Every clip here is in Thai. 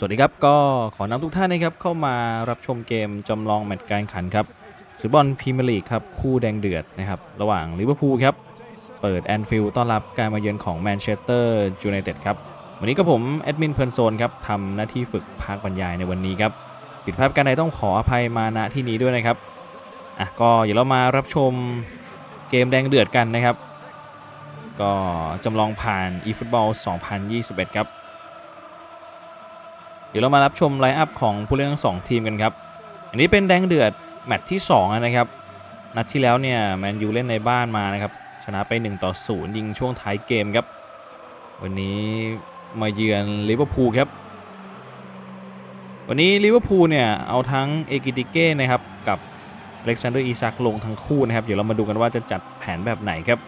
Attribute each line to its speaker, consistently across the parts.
Speaker 1: สวัสดีครับ ก็ขอนำทุกท่านนะครับเข้ามารับชมเกมจำลองแมตช์การขันครับซื้อบอลพรีเมียร์ลีกครับ คู่แดงเดือดนะครับระหว่างลิเวอร์พูลครับ เปิดแอนฟิลด์ต้อนรับการมาเยือนของแมนเชสเตอร์ยูไนเต็ดครับ วันนี้ก็ผม แอดมินเพลิร์นโซนครับทำหน้าที่ฝึกภาคบรรยายในวันนี้ครับผิดพลาดการใดต้องขออภัยมาณที่นี้ด้วยนะครับอะก็เดี๋ยวเรามารับชมเกมแดงเดือดกันนะครับ ก็จำลองผ่าน eFootball 2021 ครับ เดี๋ยวเรามารับชมไลน์อัพของผู้เล่นทั้งสองทีมกันครับ อันนี้เป็นแดงเดือดแมตช์ที่2นะครับ นัดที่แล้วเนี่ยแมนยูเล่นในบ้านมานะครับ ชนะไป1ต่อ0ยิงช่วงท้ายเกมครับ วันนี้มาเยือนลิเวอร์พูลครับ วันนี้ลิเวอร์พูลเนี่ยเอาทั้งเอกิติเก้นะครับกับอเล็กซานเดอร์อีซักลงทั้งคู่นะครับ เดี๋ยวเรามาดูกันว่าจะจัดแผนแบบไหนครับ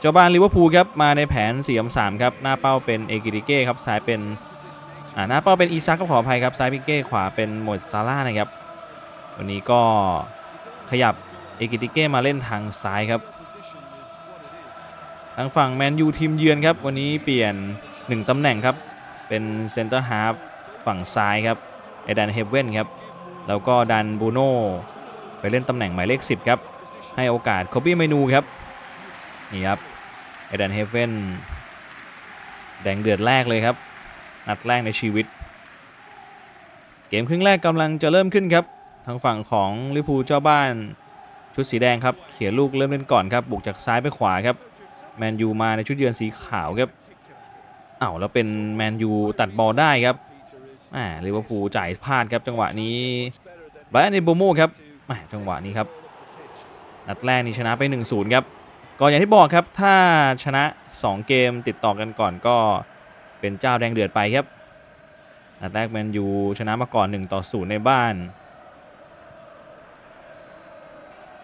Speaker 1: เจ้าบ้านลิเวอร์พูลครับมาในแผน4 3 3ครับหน้าเป้าเป็นเอกิติเก้ครับซ้ายเป็นอ่าหน้าเป้าเป็นอีซักก็ขออภัยครับซ้ายพิเก้ขวาเป็นโมดซาร่านะครับวันนี้ก็ขยับเอกิติเก้มาเล่นทางซ้ายครับทางฝั่งแมนยูทีมเยือนครับวันนี้เปลี่ยน 1ตำแหน่งครับเป็นเซนเตอร์ฮาฟฝั่งซ้ายครับเอดันเฮเว่นครับแล้วก็ดันบูโน่ไปเล่นตำแหน่งหมายเลข 10 ครับ ให้โอกาสโคบี้เมนูครับนี่ครับ เอเดนเฮเว่นแดงเดือดแรกเลยครับ นัดแรกในชีวิต เกมครึ่งแรกกำลังจะเริ่มขึ้นครับ ทางฝั่งของลิพูเจ้าบ้านชุดสีแดงครับ เขียนลูกเริ่มเล่นก่อนครับ บุกจากซ้ายไปขวาครับ แมนยูมาในชุดเยือนสีขาวครับอ้าวแล้วเป็นแมนยูตัดบอลได้ครับอ่าลิเวอร์พูลจ่ายพลาดครับจังหวะนี้ไบรอันเอโบโมครับแหมจังหวะนี้ครับนัดแรกนี่ชนะไป 1-0 ครับ ก็อย่างที่บอกครับถ้าชนะ 2 เกมติดต่อกันก่อนก็เป็นเจ้าแดงเดือดไปครับนัดแรกแมนยูชนะมาก่อน1ต่อ0ในบ้าน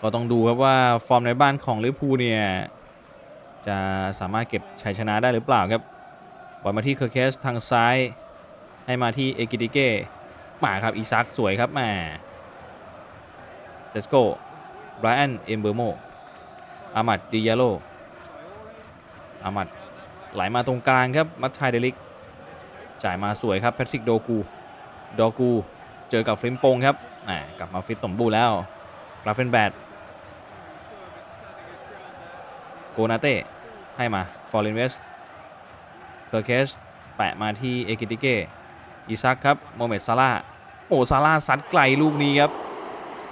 Speaker 1: ก็ต้องดูครับว่าฟอร์มในบ้านของลิเวอร์พูลเนี่ยจะสามารถเก็บชัยชนะได้หรือเปล่าครับบอลมาที่เคอร์เคสทางซ้ายให้มาที่เอกิติเก้มาครับอีซักสวยครับแม่เซสโกไบรอันเอมเบอร์โม อามัดดิยาโลอามัดไหลมาตรงกลางครับมัตไทเดลิก จ่ายมาสวยครับแพทริกโดกูโดกูเจอกับฟริมโปงครับกลับมาฟิตสมบูรณ์แล้วกราเฟนแบดโกนาเต้ให้มาฟอร์เรนเวสเคอร์เคสแปะมาที่เอกิติเกอีซักครับโมเมดซาร่าโอ้ซาร่าซัดไกลลูกนี้ครับ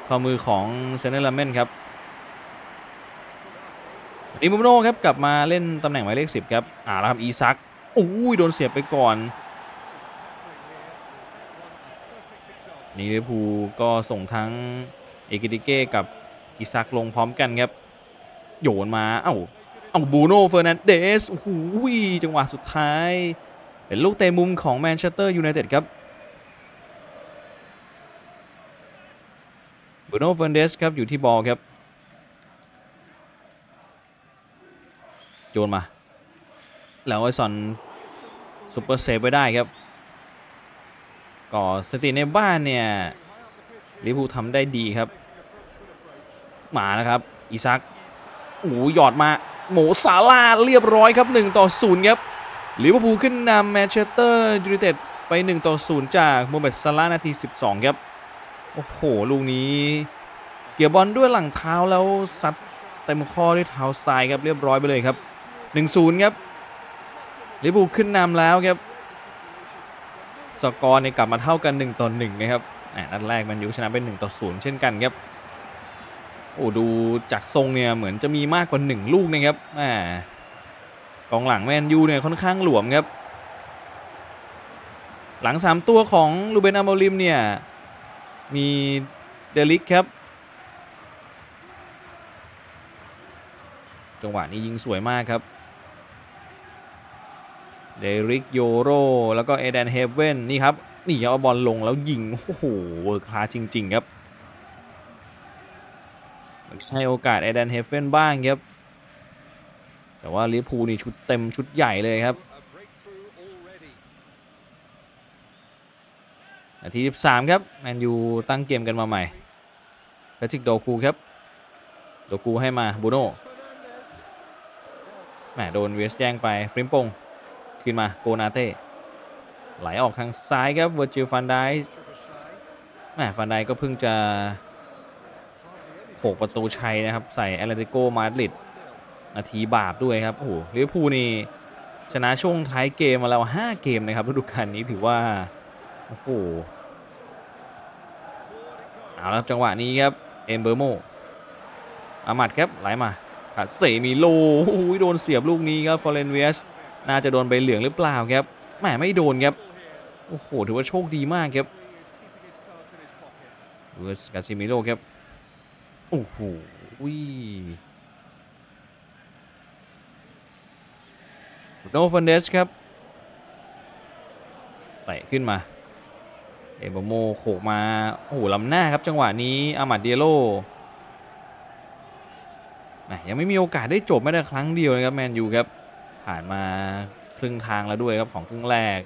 Speaker 1: ข้ามือของเซเนลาเมนครับ อิมูโนครับกลับมาเล่นตำแหน่งหมายเลข10ครับอ่าแล้วครับอีซักอุ้ยโดนเสียบไปก่อน นี่ลิเวอร์พูลก็ส่งทั้งเอกิติเก้กับอีซักลงพร้อมกันครับ โยนมา เอ้าเอ้าบูโน่เฟอร์นันเดสโอ้โหจังหวะสุดท้าย เป็นลูกเตะมุมของแมนเชสเตอร์ยูไนเต็ดครับบูโน่เฟอร์นันเดสครับอยู่ที่บอลครับ โยนมา แล้วไอซอนซูเปอร์เซฟไว้ได้ครับก็สถิติในบ้านเนี่ยลิเวอร์พูลทำได้ดีครับ มาแล้วครับ อีซักโอ้หยอดมาหมูซาร่าเรียบร้อยครับ 1 ต่อ 0 ครับลิเวอร์พูลขึ้นนำแมนเชสเตอร์ยูไนเต็ดไป 1 ต่อ 0 จากโมเมดซาร่านาที 12 ครับ โอ้โห ลูกนี้ เกี่ยวบอลด้วยหลังเท้าแล้วซัดเต็มข้อด้วยเท้าซ้ายครับเรียบร้อยไปเลยครับ 1-0 ครับลิเวอร์พูขึ้นนำแล้วครับ สกอร์เนี่ยกลับมาเท่ากัน 1 ต่อ 1 นะครับอะนัดแรกแมันยูชนะเป็น1ต่อ 0 เช่นกันครับ โอ้ดูจากทรงเนี่ยเหมือนจะมีมากกว่า 1 ลูกนะครับอ่ากองหลังแมนยูเนี่ยค่อนข้างหลวมครับ หลัง 3 ตัวของลูเบนอาโมลิมเนี่ย มีเดลิกครับจังหวะนี้ยิงสวยมากครับ เดริกโยโรแล้วก็เอเดนเฮเว่นนี่ครับนี่เอาบอลลงแล้วยิงโอ้โหเวิร์คคาจริง ๆ ครับให้โอกาสเอเดนเฮเว่นบ้างครับ แต่ว่าลิเวอร์พูลนี่ชุดเต็มชุดใหญ่เลยครับนาที13 ครับแมนยูตั้งเกมกันมาใหม่แพทริกโดกูครับ โดกูให้มาบูโน่แหมโดนเวสแย่งไปฟริมปง ขึ้นมาโกนาเต้ไหลออกทางซ้ายครับเวอร์จิลฟันไดแหมฟันไดก็เพิ่งจะโขกประตูชัยนะครับ ใส่แอตเลติโกมาดริดนาทีบาปด้วยครับ โอ้โหลิเวอร์พูลนี่ชนะช่วงท้ายเกมมาแล้ว 5 เกมนะครับฤดูกาลนี้ถือว่า โอ้โหเอาละจังหวะนี้ครับ เอมเบอร์โมอามัดครับไหลมาขัดเสมีโลโอ้โหโดนเสียบลูกนี้ครับฟอร์เรนเวส น่าจะโดนใบเหลืองหรือเปล่าครับแหมไม่โดนครับโอ้โหถือว่าโชคดีมากครับเวสกาซิมิโลครับโอ้โหวิโนฟันเดสครับเตะขึ้นมาเอเบโมโขกมาโอ้โหล้ำหน้าครับจังหวะนี้อามัดเดียโลยังไม่มีโอกาสได้จบไม่ได้ครั้งเดียวนะครับแมนยูครับ ผ่านมาครึ่งทางแล้วด้วยครับของครึ่งแรก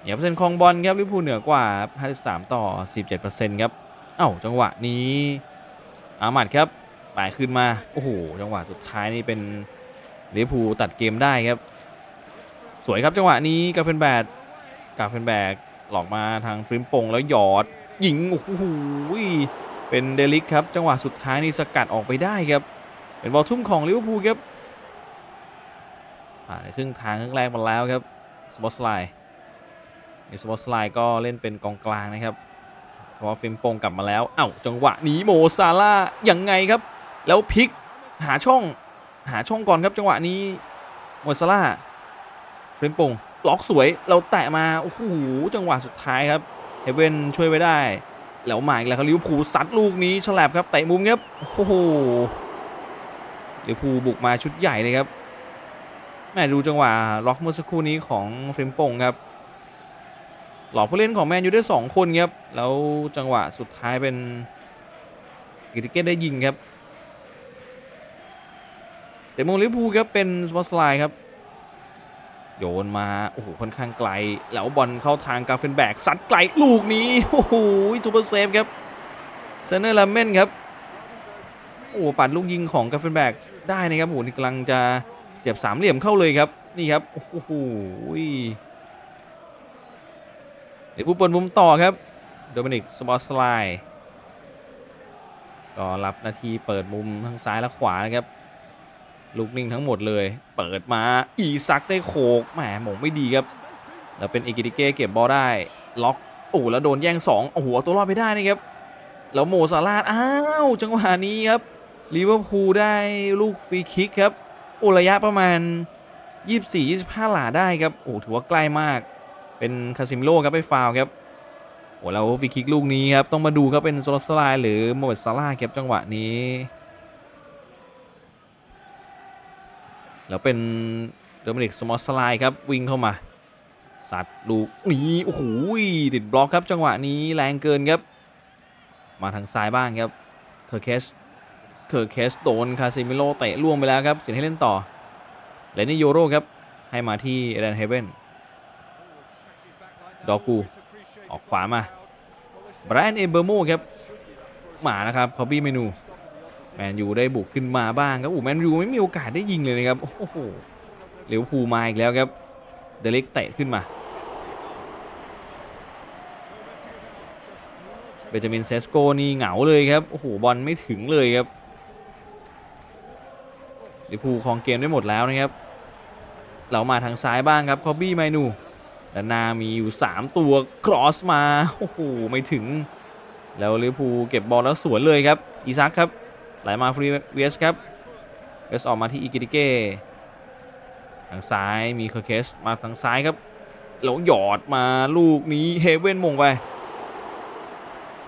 Speaker 1: เหยียบเปอร์เซ็นต์คองบอลครับลิเวอร์พูลเหนือกว่า 53 ต่อ 17%ครับ เอ้าจังหวะนี้อามัดครับป่ายขึ้นมา โอ้โห จังหวะสุดท้ายนี่เป็นลิเวอร์พูลตัดเกมได้ครับ สวยครับจังหวะนี้กาเฟนแบดกาเฟนแบกหลอกมาทางฟริมปงแล้วหยอดยิง โอ้โห เป็นเดลิกครับ จังหวะสุดท้ายนี่สกัดออกไปได้ครับ เป็นบอลทุ่มของลิเวอร์พูลครับผ่านครึ่งทางครึ่งแรกมาแล้วครับสปอตสไลด์สปอตสไลด์ก็เล่นเป็นกองกลางนะครับเพราะว่าฟิมปงกลับมาแล้วเอ้าจังหวะนี้โมซาร่าห์ยังไงครับ แล้วพลิกหาช่องหาช่องก่อนครับจังหวะนี้โมซาร่าฟิมปงล็อกสวยเราแตะมาโอ้โหจังหวะสุดท้ายครับเฮเวนช่วยไว้ได้ แล้วหมาอีกแล้วครับลิวอร์พูลซัดลูกนี้ฉลับครับเตะมุมครับโอ้โห ลิเวอร์พูลบุกมาชุดใหญ่เลยครับแม่ดูจังหวะล็อกเมื่อสักครู่นี้ของเฟรมปงครับ หลอกผู้เล่นของแมนยูได้2คนครับ แล้วจังหวะสุดท้ายเป็นกิติเกตได้ยิงครับแต่มงลิเวอร์พูลครับเป็นสปอตสไลด์ครับ โยนมาโอ้โหค่อนข้างไกล แล้วบอลเข้าทางกาเฟนแบกซัดไกลลูกนี้โอ้โหซูเปอร์เซฟครับเซนเนอร์ลาเมนครับโอ้ปัดลูกยิงของกาเฟนแบก ได้นะครับโอ้โหนี่กำลังจะเสียบสามเหลี่ยมเข้าเลยครับ นี่ครับโอ้โหเดี๋ยวผู้ปิดมุมต่อครับโดมินิกสปอตสไลด์ก็รับนาทีเปิดมุมทั้งซ้ายและขวานะครับลูกนิ่งทั้งหมดเลย เปิดมาอีซักได้โขกแหมหมงไม่ดีครับ แล้วเป็นเอกิติเก้เก็บบอลได้ ล็อกโอ้แล้วโดนแย่งสองโอ้โหตัวรอดไปได้นะครับ แล้วโมซาลาห์อ้าว จังหวะนี้ครับ ลิเวอร์พูลได้ลูกฟรีคิกครับโอระยะประมาณ 24-25 หลาได้ครับโอ้ถือว่าใกล้มาก เป็นคาซิมโลครับไปฟาวครับโอ้แล้วฟรีคิกลูกนี้ครับต้องมาดูครับเป็นโซลสไลหรือโมเมดซาร่าครับจังหวะนี้แล้วเป็นโดมินิกสมอสไลครับวิ่งเข้ามาสัตว์ลูกนี้โอ้โหติดบล็อกครับจังหวะนี้แรงเกินครับ มาทางซ้ายบ้างครับเคอร์เคส เคอร์เคสโดนคาซิมิโลเตะล่วงไปแล้วครับเสียให้เล่นต่อเลนนี่โยโรครับ ให้มาที่เอเดนเฮเบนดอกู ออกขวามาไบรอันเอเบอร์โมครับมานะครับคอบบี้เมนูแมนยูได้บุกขึ้นมาบ้างครับโอ้แมนยูไม่มีโอกาสได้ยิงเลยนะครับ โอ้โหเหลียวภูมาอีกแล้วครับ เดล็กเตะขึ้นมา เบจามินเซสโกนี่เหงาเลยครับ โอ้โห บอลไม่ถึงเลยครับ ลิเวอร์พูลครองเกมได้หมดแล้วนะครับ เรามาทางซ้ายบ้างครับคอบบี้ไมนูด้านหน้ามีอยู่ 3 ตัวครอสมาโอ้โหไม่ถึง แล้วลิเวอร์พูลเก็บบอลแล้วสวนเลยครับอีซักครับไหลมาฟรีเวสครับเวสออกมาที่อีกิติเก้ทางซ้ายมีเคอร์เคสมาทางซ้ายครับแล้วหยอดมาลูกนี้เฮเว่นมงไป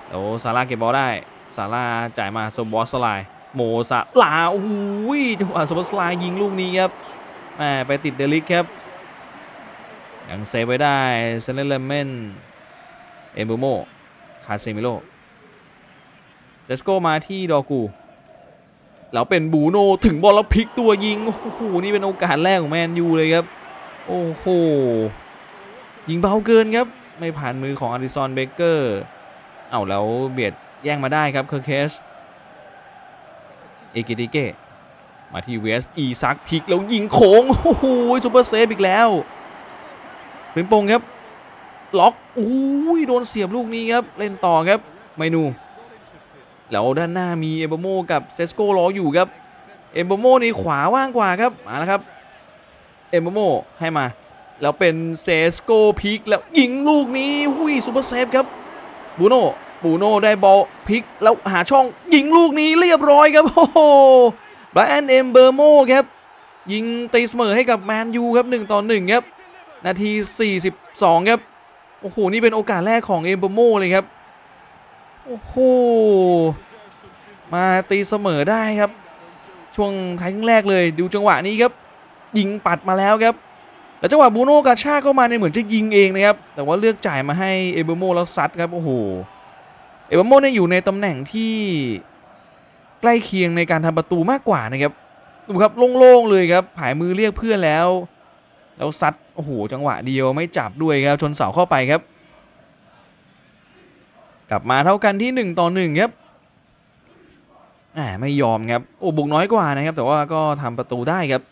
Speaker 1: แล้วซาร่าเก็บบอลได้ซาร่าจ่ายมาโซบอสไลด์ โมซาลาโอ้โหจังหวะโซบอสไลด์ยิงลูกนี้ครับแหมไปติดเดลิกครับยังเซฟไว้ได้เซนเลเลเมนเอมบูโมคาเซมิโลเจสโกมาที่ดอกูแล้วเป็นบูโนถึงบอลแล้วพลิกตัวยิง โอ้โห นี่เป็นโอกาสแรกของแมนยูเลยครับ โอ้โห ยิงเบาเกินครับ ไม่ผ่านมือของอาริซอนเบเกอร์ เอ้าแล้วเบียดแย่งมาได้ครับเคอร์เคส เอกิติเกมาที่เวสอีซักพิกแล้วยิงโค้งโอ้โหซูเปอร์เซฟอีกแล้วฟิมปงครับ ล็อกโอ้ยโดนเสียบลูกนี้ครับ เล่นต่อครับไมนู แล้วด้านหน้ามีเอเบโมกับเซสโกรออยู่ครับเอเบโมนี่ขวาว่างกว่าครับมาแล้วครับเอเบโมให้มา แล้วเป็นเซสโกพิกแล้วยิงลูกนี้หุ้ยซูเปอร์เซฟครับบูโน่ บูโน่ได้บอลพลิกแล้วหาช่องยิงลูกนี้เรียบร้อยครับโอ้โหไบรอันเอมเบอร์โมครับยิงตีเสมอให้กับแมนยูครับ1ต่อ1ครับนาที 42 ครับโอ้โหนี่เป็นโอกาสแรกของเอมเบอร์โมเลยครับโอ้โหมาตีเสมอได้ครับ ช่วงท้ายครึ่งแรกเลยดูจังหวะนี้ครับ ยิงปัดมาแล้วครับแล้วจังหวะบูโน่กาชาเข้ามาเนี่ยเหมือนจะยิงเองนะครับ แต่ว่าเลือกจ่ายมาให้เอเบอร์โมแล้วซัดครับ โอ้โห เอเบอร์โมเนี่ยอยู่ในตำแหน่งที่ใกล้เคียงในการทำประตูมากกว่านะครับดูครับโล่งๆเลยครับผายมือเรียกเพื่อนแล้ว แล้วซัดโอ้โหจังหวะเดียวไม่จับด้วยครับชนเสาเข้าไปครับ กลับมาเท่ากันที่ 1 ต่อ1ครับแหมไม่ยอมครับโอ้บุกน้อยกว่านะครับ แต่ว่าก็ทำประตูได้ครับ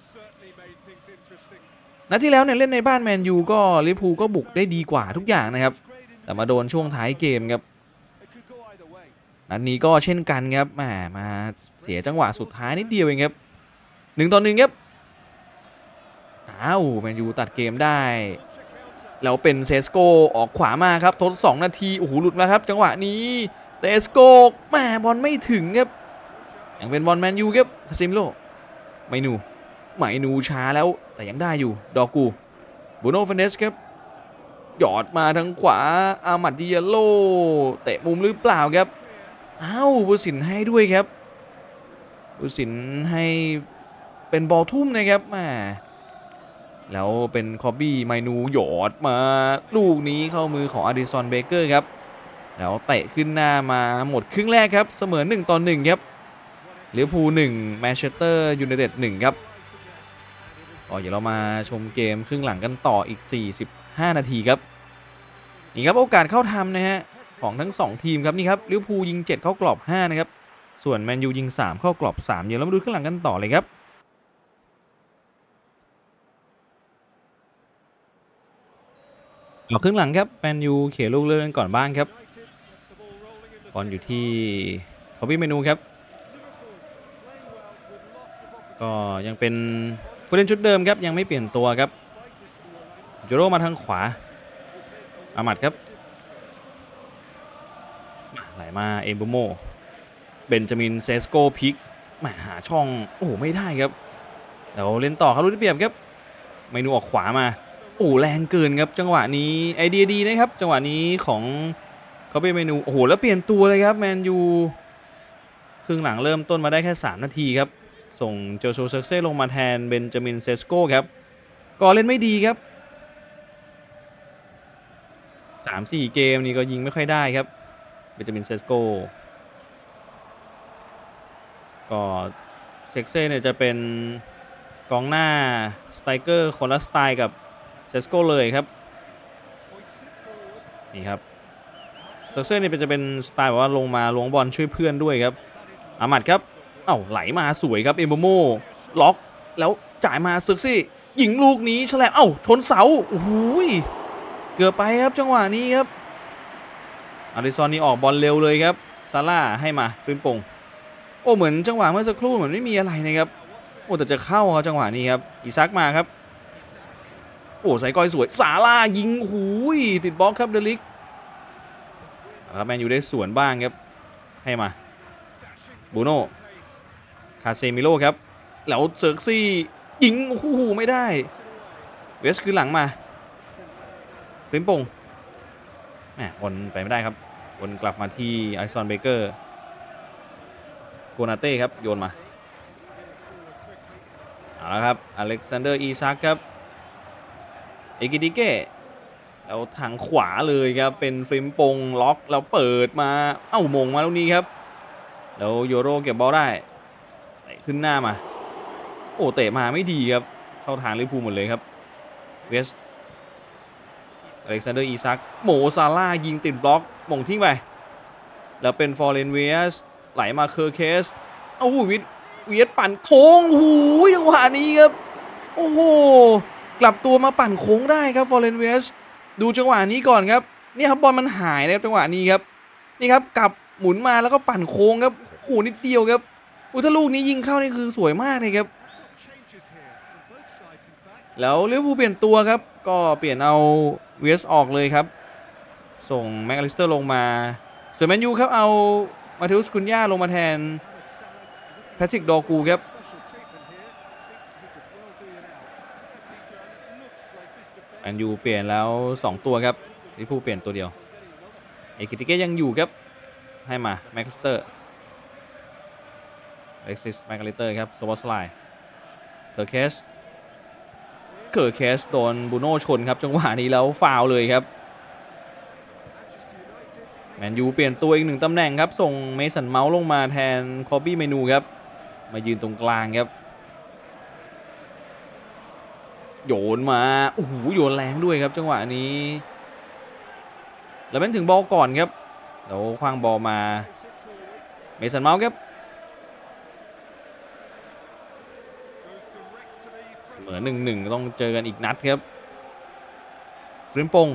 Speaker 1: นัดที่แล้วเนี่ยเล่นในบ้านแมนยูก็ลิเวอร์พูลก็บุกได้ดีกว่าทุกอย่างนะครับ แต่มาโดนช่วงท้ายเกมครับ นัดนี้ก็เช่นกันครับแหมมาเสียจังหวะสุดท้ายนิดเดียวเองครับหนึ่งต่อหนึ่งครับอ้าวแมนยูตัดเกมได้ แล้วเป็นเซสโกออกขวามาครับ ทด 2 นาที โอ้โห หลุดมาครับ จังหวะนี้เซสโกแหมบอลไม่ถึงครับยังเป็นบอลแมนยูครับซิมโลไมนูไมนูช้าแล้วแต่ยังได้อยู่ ดอกูบูโน่เฟนเดสครับหยอดมาทางขวาอามัดดิเยโลเตะมุมหรือเปล่าครับ อ้าวบุสินให้ด้วยครับบุสินให้เป็นบอลทุ่มนะครับแมแล้วเป็นคอบบี้ไมนูหยอดมาลูกนี้เข้ามือของอดิสันเบเกอร์ครับ แล้วเตะขึ้นหน้ามาหมดครึ่งแรกครับ เสมอ1ต่อ1ครับเลิเวอร์พู1แมนเชสเตอร์ยูไนเต็ด1ครับก็เดี๋ยวเรามาชมเกมครึ่งหลังกันต่ออีก 45 นาทีครับนี่ครับโอกาสเข้าทำนะฮะ ของทั้ง 2 ทีมครับนี่ครับลิเวอร์พูลยิง 7 เข้ากรอบ 5 นะครับ ส่วนแมนยูยิง 3 เข้ากรอบ 3 เดี๋ยวเรามาดูครึ่งหลังกันต่อเลยครับออกครึ่งหลังครับแมนยูเขียลูกเล่นก่อนบ้างครับบอลอยู่ที่คอบี้เมนูครับ ก็ยังเป็นผู้เล่นชุดเดิมครับ ยังไม่เปลี่ยนตัวครับโจโรมาทางขวาอามัดครับ ไหลมาเอมบูโมเบนจามินเซสโกพิกมาหาช่อง โอ้โห ไม่ได้ครับเดี๋ยวเล่นต่อครับรู้ได้เปรียบครับเมนูออกขวามาโอ้แรงเกินครับจังหวะนี้ไอเดียดีนะครับ จังหวะนี้ของเขาเป็นเมนูโอ้โหแล้วเปลี่ยนตัวเลยครับแมนยูครึ่งหลังเริ่มต้นมาได้แค่ 3 นาทีครับ ส่งโจโซเซกเซ่ลงมาแทนเบนจามินเซสโกครับก็เล่นไม่ดีครับ 3-4 เกมนี้ก็ยิงไม่ค่อยได้ครับ เบนจามินเซสโกก็เซ็กเซ่เนี่ยจะเป็นกองหน้าสไตรเกอร์คนละสไตล์กับเซสโก้เลยครับ นี่ครับเซอร์เซ่นี่เป็นจะเป็นสไตล์แบบว่าลงมาล้วงบอลช่วยเพื่อนด้วยครับอามัดครับ เอ้าไหลมาสวยครับเอมโบโมล็อกแล้วจ่ายมาเซอร์ซี่ยิงลูกนี้ฉลับเอ้าชนเสาโอ้โหยเกือบไปครับจังหวะนี้ครับ อาริซอนนี่ออกบอลเร็วเลยครับซาร่าให้มาปืนปงโอ้เหมือนจังหวะเมื่อสักครู่เหมือนไม่มีอะไรนะครับโอ้แต่จะเข้าครับจังหวะนี้ครับอีซักมาครับ โอ้ใส่ก้อยสวยสาลายิงหูยติดบล็อกครับเดลิกครับแมนยูได้สวนบ้างครับให้มาบูโน่คาเซมิโลครับแล้วเซิร์กซี่ยิงโอ้โหไม่ได้ เวสคือหลังมาฟิมปงแหมวนไปไม่ได้ครับ วนกลับมาที่ไอซอนเบเกอร์โกนาเต้ครับ โยนมา เอาละครับ อเล็กซานเดอร์ อีซักครับ เอกิติเก้แล้วทางขวาเลยครับ เป็นฟิล์มปงล็อก แล้วเปิดมา เอ้ามงมาลูกนี้ครับ แล้วโยโรเก็บบอลได้ขึ้นหน้ามา โอ้เตะมาไม่ดีครับ เข้าทางลิเวอร์พูหมดเลยครับ เวสอเล็กซานเดอร์ อีซัก โมซาร่ายิงติดบล็อก มงทิ้งไป แล้วเป็นฟอร์เรนเวสไหลมาเคอร์เคสเอ้าวิดเวียดปั่นโค้งโอ้ยจังหวะนี้ครับ โอ้โห กลับตัวมาปั่นโค้งได้ครับฟอร์เรนเวสดูจังหวะนี้ก่อนครับ นี่ครับบอลมันหายนะครับจังหวะนี้ครับ นี่ครับกลับหมุนมาแล้วก็ปั่นโค้งครับโอ้นิดเดียวครับอุยถ้าลูกนี้ยิงเข้านี่คือสวยมากเลยครับ แล้วเลิเวอร์พูลเปลี่ยนตัวครับ ก็เปลี่ยนเอาเวสออกเลยครับ ส่งแม็กอลิสเตอร์ลงมา ส่วนแมนยูครับเอามาเทอุสคุนย่าลงมาแทนแพทริกดอกูครับแมนยูเปลี่ยนแล้ว 2 ตัวครับลิพูเปลี่ยนตัวเดียวเอกิติเกยังอยู่ครับ ให้มาแม็กอลิสเตอร์เล็กซิสแม็กอลิสเตอร์ครับโซบอสไลเคอร์เคสเกิดเคสโดนบูโน่ชนครับจังหวะนี้แล้วฟาวล์เลยครับ แมนยูเปลี่ยนตัวอีกหนึ่งตำแหน่งครับ ส่งเมสันเมาส์ลงมาแทนคอบี้เมนูครับ มายืนตรงกลางครับ โยนมาโอ้โหโยนแรงด้วยครับ จังหวะนี้ แล้วแม่นถึงบอลก่อนครับแล้วคว้างบอลมา เมสันเมาส์ครับเสมอหนึ่งหนึ่งต้องเจอกันอีกนัดครับฟริมปง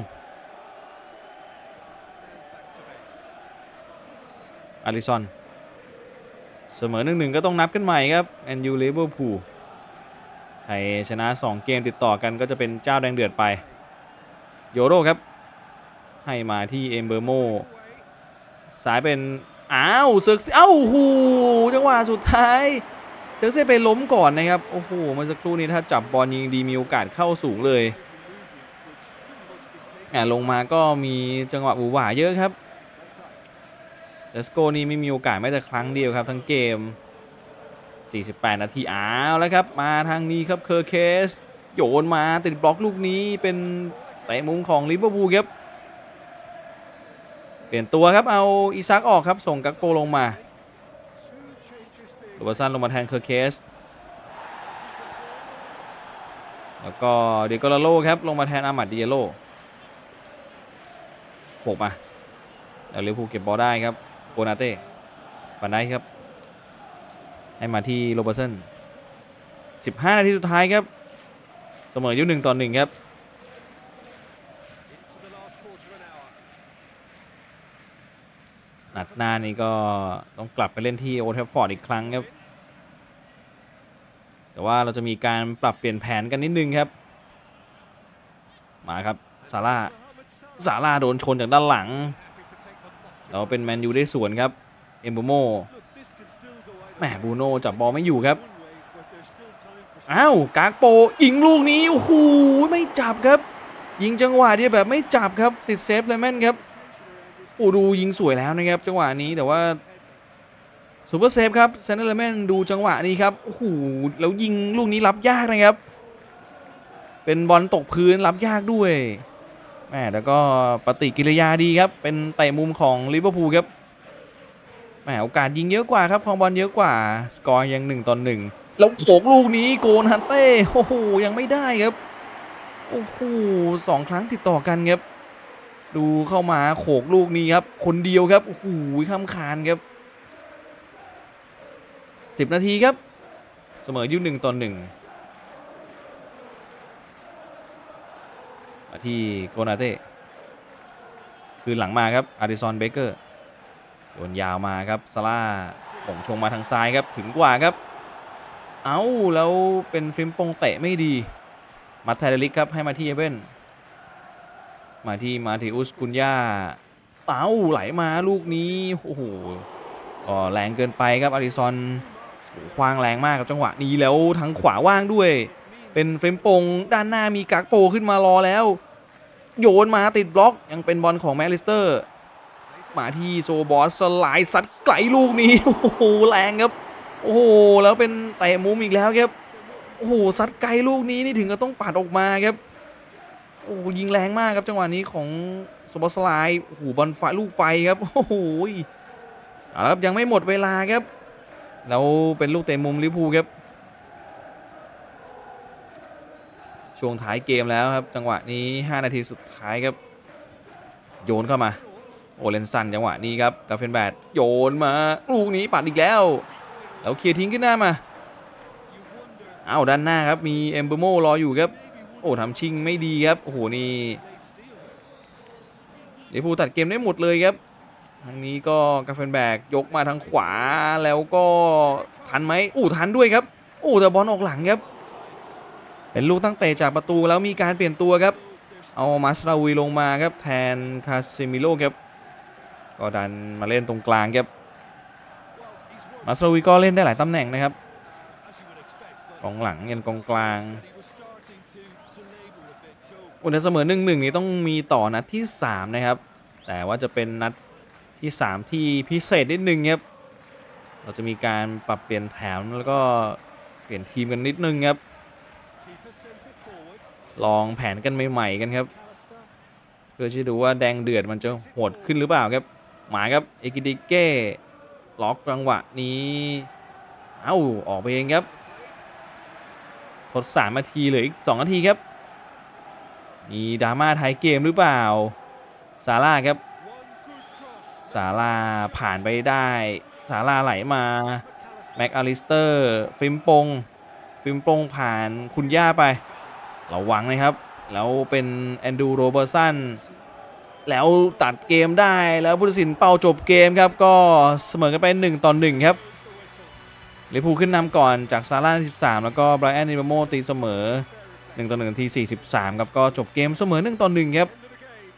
Speaker 1: อาริซอนเสมอหนึ่งหนึ่งก็ต้องนับกันใหม่ครับแอนยูเลเวอร์พูลใครชนะ 2 เกมติดต่อกันก็จะเป็นเจ้าแดงเดือดไป โยโรครับ ให้มาที่เอมเบอร์โมสายเป็น อ้าวเซิร์กเอ้าหูจังหวะสุดท้ายเซลเซ่ไปล้มก่อนนะครับ โอ้โหเมื่อสักครู่นี้ถ้าจับบอลยิงดีมีโอกาสเข้าสูงเลยอะลงมาก็มีจังหวะบูหวาเยอะครับ เดสโกนี่ไม่มีโอกาสแม้แต่ครั้งเดียวครับทั้งเกม 48 นาทีอ้าวแล้วครับ มาทางนี้ครับเคอร์เคส โยนมาติดบล็อกลูกนี้เป็นเตะมุมของลิเวอร์พูลครับ เปลี่ยนตัวครับเอาอีซักออกครับส่งกักโปลงมาโรบสันลงมาแทนเคอร์เคส แล้วก็เดโกลาโลครับลงมาแทนอามัดดิเยโลโผกมาแล้วลิเวอร์พูลเก็บบอลได้ครับ โกนาเต้ปันได้ครับ ให้มาที่โรเบสัน15 นาทีสุดท้ายครับ เสมออยู่หนึ่งต่อหนึ่งครับนัดหน้านี้ก็ต้องกลับไปเล่นที่โอท r ฟฟอร์ดอีกครั้งครับ แต่ว่าเราจะมีการปรับเปลี่ยนแผนกันนิดนึงครับ มาครับซาร่าซาร่าโดนชนจากด้านหลัง เราเป็นแมนยูได้สวนครับเอมบูโมแหมบูโน่จับบอลไม่อยู่ครับอ้าวกากโปยิงลูกนี้โอ้โหไม่จับครับ ยิงจังหวะเดียวแบบไม่จับครับ ติดเซฟเลยแม่นครับโอ้ดูยิงสวยแล้วนะครับ จังหวะนี้แต่ว่าซูเปอร์เซฟครับเซนเตอร์แมนดูจังหวะนี้ครับโอ้โหแล้วยิงลูกนี้รับยากนะครับ เป็นบอลตกพื้นรับยากด้วย แหมแล้วก็ปฏิกิริยาดีครับ เป็นเตะมุมของลิเวอร์พูลครับแมโอกาสยิงเยอะกว่าครับครองบอลเยอะกว่า สกอร์ยังหนึ่งต่อหนึ่งแล้วโขกลูกนี้โกนฮันเต้โอ้โหยังไม่ได้ครับโอ้โหสองครั้งติดต่อกันครับดูเข้ามาโขกลูกนี้ครับ คนเดียวครับโอ้โหข้ามคานครับสิบนาทีครับ เสมออยู่หนึ่งต่อหนึ่งมา ที่โกนาเต้คืนหลังมาครับอาริซอนเบเกอร์โยนยาวมาครับซาร่าผมชงมาทางซ้ายครับถึงกว่าครับ เอ้าแล้วเป็นฟริมปงเตะไม่ดีมาไทเดลิกครับให้มาที่เอเว่นมาที่มาติอุสกุนย่าเต้าไหลมาลูกนี้โอ้โหก็แรงเกินไปครับอาริซอนโอ้โหควางแรงมากกับจังหวะนี้แล้วทางขวาว่างด้วย เป็นเฟรมปงด้านหน้ามีกักโปขึ้นมารอแล้ว โยนมาติดบล็อกยังเป็นบอลของแมลิสเตอร์มาที่โซบอสสไลด์ซัดไกลลูกนี้ โอ้โหแรงครับ โอ้โหแล้วเป็นเตะมุมอีกแล้วครับโอ้โหซัดไกลลูกนี้นี่ถึงก็ต้องปัดออกมาครับโอ้ยิงแรงมากครับจังหวะนี้ของสปอสไลด์โอ้โหบอลไฟลูกไฟครับโอ้โหเอาละครับยังไม่หมดเวลาครับแล้วเป็นลูกเตะมุมลิเวอร์พูครับ ช่วงท้ายเกมแล้วครับ จังหวะนี้ 5 นาทีสุดท้ายครับ โยนเข้ามา โอเลนสันจังหวะนี้ครับกาเฟนแบดโยนมาลูกนี้ปัดอีกแล้ว แล้วเคลียร์ทิ้งขึ้นหน้ามาอ้าวด้านหน้าครับ มีเอมเบโมรออยู่ครับ โอ้ทำชิงไม่ดีครับ โอ้โหนี่เดี๋ยวพูลตัดเกมได้หมดเลยครับทางนี้ก็กาเฟนแบกยกมาทางขวาแล้วก็ทันไหมอู้ทันด้วยครับอู้แต่บอลออกหลังครับ เป็นลูกตั้งเตะจากประตูแล้วมีการเปลี่ยนตัวครับ เอามาสราวีลงมาครับแทนคาเซมิโลครับ ก็ดันมาเล่นตรงกลางครับ มาสราวีก็เล่นได้หลายตำแหน่งนะครับ กองหลังยันกองกลางอุณเสมอหนึ่งหนึ่งนี่ต้องมีต่อนัดที่ 3 นะครับ แต่ว่าจะเป็นนัดที่ 3 ที่พิเศษนิดนึงครับ เราจะมีการปรับเปลี่ยนแถมแล้วก็เปลี่ยนทีมกันนิดนึงครับ ลองแผนกันใหม่ๆกันครับเพื่อที่ดูว่าแดงเดือดมันจะโหดขึ้นหรือเปล่าครับ หมายครับเอกิดิเก้ล็อกจังหวะนี้เอ้าออกไปเองครับทดสามนาทีเหลืออีกสองนาทีครับ มีดราม่าไทยเกมหรือเปล่าซาร่าครับซาร่าผ่านไปได้ซาร่าไหลมาแม็กอลิสเตอร์ ฟิมปง ฟิมปงผ่านคุณย่าไป ระวังนะครับ แล้วเป็นแอนดูโรเบอร์สันแล้วตัดเกมได้แล้วผู้ตัดสินเป่าจบเกมครับ ก็เสมอกันไป1ต่อ1ครับลิเวอร์พูขึ้นนำก่อนจากซาร่า13 แล้วก็ไบรอันนิโมตีเสมอ1ต่อ1นาที43ครับก็จบเกมเสมอ1ต่อ1ครับ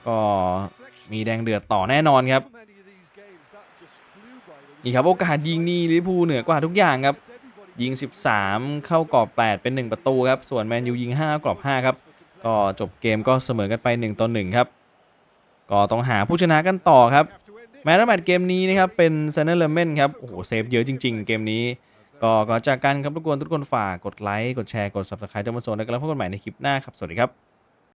Speaker 1: ก็มีแดงเดือดต่อแน่นอนครับนี่ครับโอกาสยิงนี่ลิพูเหนือกว่าทุกอย่างครับ ยิง 13 เข้ากรอบ 8 เป็น 1 ประตูครับ ส่วนแมนยูยิง 5 กรอบ 5 ครับ ก็จบเกมก็เสมอกันไป 1 ต่อ 1 ครับ ก็ต้องหาผู้ชนะกันต่อครับ แมตช์แมตช์เกมนี้นะครับ เป็นเซนเนอร์เลเมนครับ โอ้โห เซฟเยอะจริง ๆ เกมนี้ ก็ก่อนจากกันครับทุกคนทุกคนฝากกดไลค์ กดแชร์ กด subscribe จอมโซนแล้วก็แล้วพบกันใหม่ในคลิปหน้าครับ สวัสดีครับ